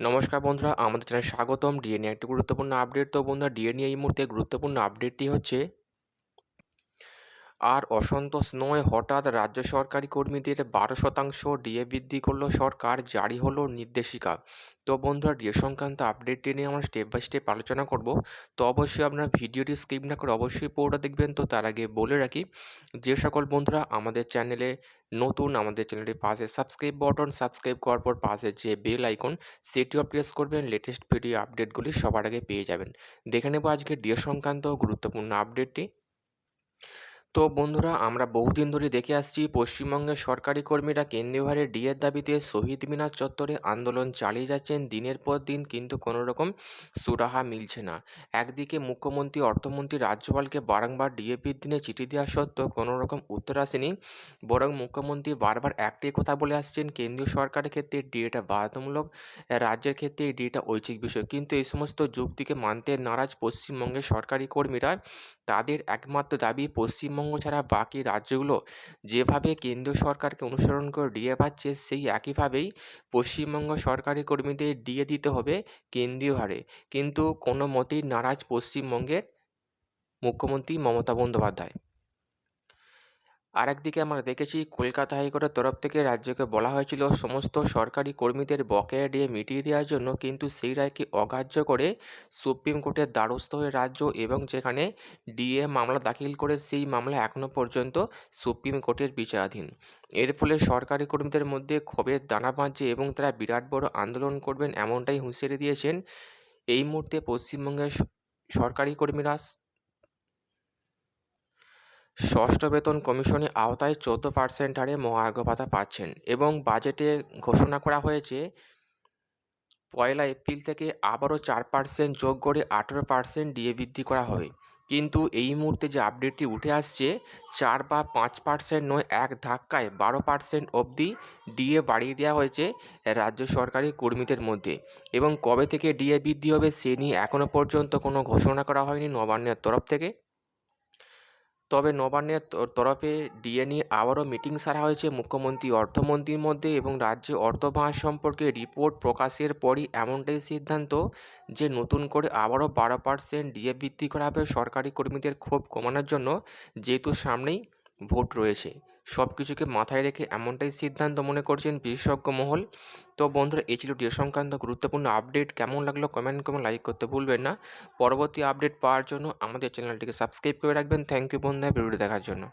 নমস্কার বন্ধুরা, আমাদের চ্যানেলে স্বাগতম। ডিএনএ একটি গুরুত্বপূর্ণ আপডেট তো বন্ধুরা ডিএনএ এই মুহূর্তে গুরুত্বপূর্ণ আপডেটটি হচ্ছে আর অসন্তোষ নয়, হঠাৎ রাজ্য সরকারি কর্মীদের বারো শতাংশ ডিএ বৃদ্ধি করল, সরকার জারি হলো নির্দেশিকা। তো বন্ধুরা, ডিএ সংক্রান্ত আপডেটটি নিয়ে আমরা স্টেপ বাই স্টেপ আলোচনা করব। তো অবশ্যই আপনারা ভিডিওটি স্কিপ না করে অবশ্যই পুরোটা দেখবেন। তো তার আগে বলে রাখি, যে সকল বন্ধুরা আমাদের চ্যানেলে নতুন, আমাদের চ্যানেলটির পাশে সাবস্ক্রাইব বটন সাবস্ক্রাইব করার পর পাশে যে বেল আইকন সেটিও প্রেস করবেন। লেটেস্ট ভিডিও আপডেটগুলি সবার আগে পেয়ে যাবেন। দেখে নেব আজকে ডিএ সংক্রান্ত গুরুত্বপূর্ণ আপডেটটি তো বন্ধুরা, আমরা বহুদিন ধরে দেখে আসছি পশ্চিমবঙ্গের সরকারি কর্মীরা কেন্দ্রীয় হারে ডিএর দাবিতে শহীদ মিনার চত্বরে আন্দোলন চালিয়ে যাচ্ছেন দিনের পর দিন, কিন্তু কোনো রকম সুরাহা মিলছে না। একদিকে মুখ্যমন্ত্রী, অর্থমন্ত্রী রাজ্যপালকে বারংবার ডিএপির দিনে চিঠি দেওয়া সত্ত্বেও কোনো রকম উত্তর আসেনি, বরং মুখ্যমন্ত্রী বারবার একটাই কথা বলে আসছেন, কেন্দ্রীয় সরকারের ক্ষেত্রে ডিএটা বাধ্যতামূলক, রাজ্যের ক্ষেত্রে এই ডিএটা ঐচ্ছিক বিষয়। কিন্তু এই সমস্ত যুক্তিকে মানতে নারাজ পশ্চিমবঙ্গের সরকারি কর্মীরা, তাদের একমাত্র দাবি পশ্চিমবঙ্গ ছাড়া বাকি রাজ্যগুলো যেভাবে কেন্দ্রীয় সরকারকে অনুসরণ করে ডিএ পাচ্ছে, সেই একইভাবেই পশ্চিমবঙ্গ সরকারি কর্মীদের ডিএ দিতে হবে কেন্দ্রীয় হারে। কিন্তু কোনো মতেই নারাজ পশ্চিমবঙ্গের মুখ্যমন্ত্রী মমতা বন্দ্যোপাধ্যায়। আরেকদিকে আমরা দেখেছি কলকাতা হাইকোর্টের তরফ থেকে রাজ্যকে বলা হয়েছিল সমস্ত সরকারি কর্মীদের বকেয়া দিয়ে মিটিয়ে দেওয়ার জন্য, কিন্তু সেই রায়কে অগ্রাহ্য করে সুপ্রিম কোর্টের দ্বারস্থ হয়ে রাজ্য এবং যেখানে ডিএ মামলা দাখিল করে সেই মামলা এখনও পর্যন্ত সুপ্রিম কোর্টের বিচারাধীন। এর ফলে সরকারি কর্মীদের মধ্যে ক্ষোভের দানা বাঁধছে এবং তারা বিরাট বড় আন্দোলন করবেন এমনটাই হুঁশিয়ারি দিয়েছেন। এই মুহূর্তে পশ্চিমবঙ্গের সরকারি কর্মীরা ষষ্ঠ বেতন কমিশনের আওতায় চোদ্দ পার্সেন্ট হারে মহার্ঘ ভাতা পাচ্ছেন এবং বাজেটে ঘোষণা করা হয়েছে, পয়লা এপ্রিল থেকে আবারও চার পার্সেন্ট যোগ করে আঠেরো পার্সেন্ট ডিএ বৃদ্ধি করা হবে কিন্তু এই মুহূর্তে যে আপডেটটি উঠে আসছে, চার বা পাঁচ পার্সেন্ট নয়, এক ধাক্কায় বারো পার্সেন্ট অবধি ডিএ বাড়িয়ে দেওয়া হয়েছে রাজ্য সরকারি কর্মীদের মধ্যে এবং কবে থেকে ডিএ বৃদ্ধি হবে, সে নিয়ে এখনও পর্যন্ত কোনো ঘোষণা করা হয়নি নবান্নের তরফ থেকে। তবে নবান্নের তরফে ডিএনএ আবারও মিটিং সারা হয়েছে মুখ্যমন্ত্রী অর্থমন্ত্রীর মধ্যে এবং রাজ্যে অর্থ বাঁশ সম্পর্কে রিপোর্ট প্রকাশের পরই এমনটাই সিদ্ধান্ত যে নতুন করে আবারও বারো পার্সেন্ট ডিএ বৃদ্ধি করা হবে সরকারি কর্মীদের ক্ষোভ কমানোর জন্য, যেহেতু সামনেই ভোট রয়েছে। সব কিছুকে মাথায় রেখে এমনটাই সিদ্ধান্ত মনে করছেন বিশেষজ্ঞ মহল। তো বন্ধুরা, এই ছিল ডিএ সংক্রান্ত গুরুত্বপূর্ণ আপডেট। কেমন লাগল কমেন্ট করে লাইক করতে ভুলবেন না। পরবর্তী আপডেট পাওয়ার জন্য আমাদের চ্যানেলটিকে সাবস্ক্রাইব করে রাখবেন। থ্যাংক ইউ বন্ধুরা ভিডিওটি দেখার জন্য।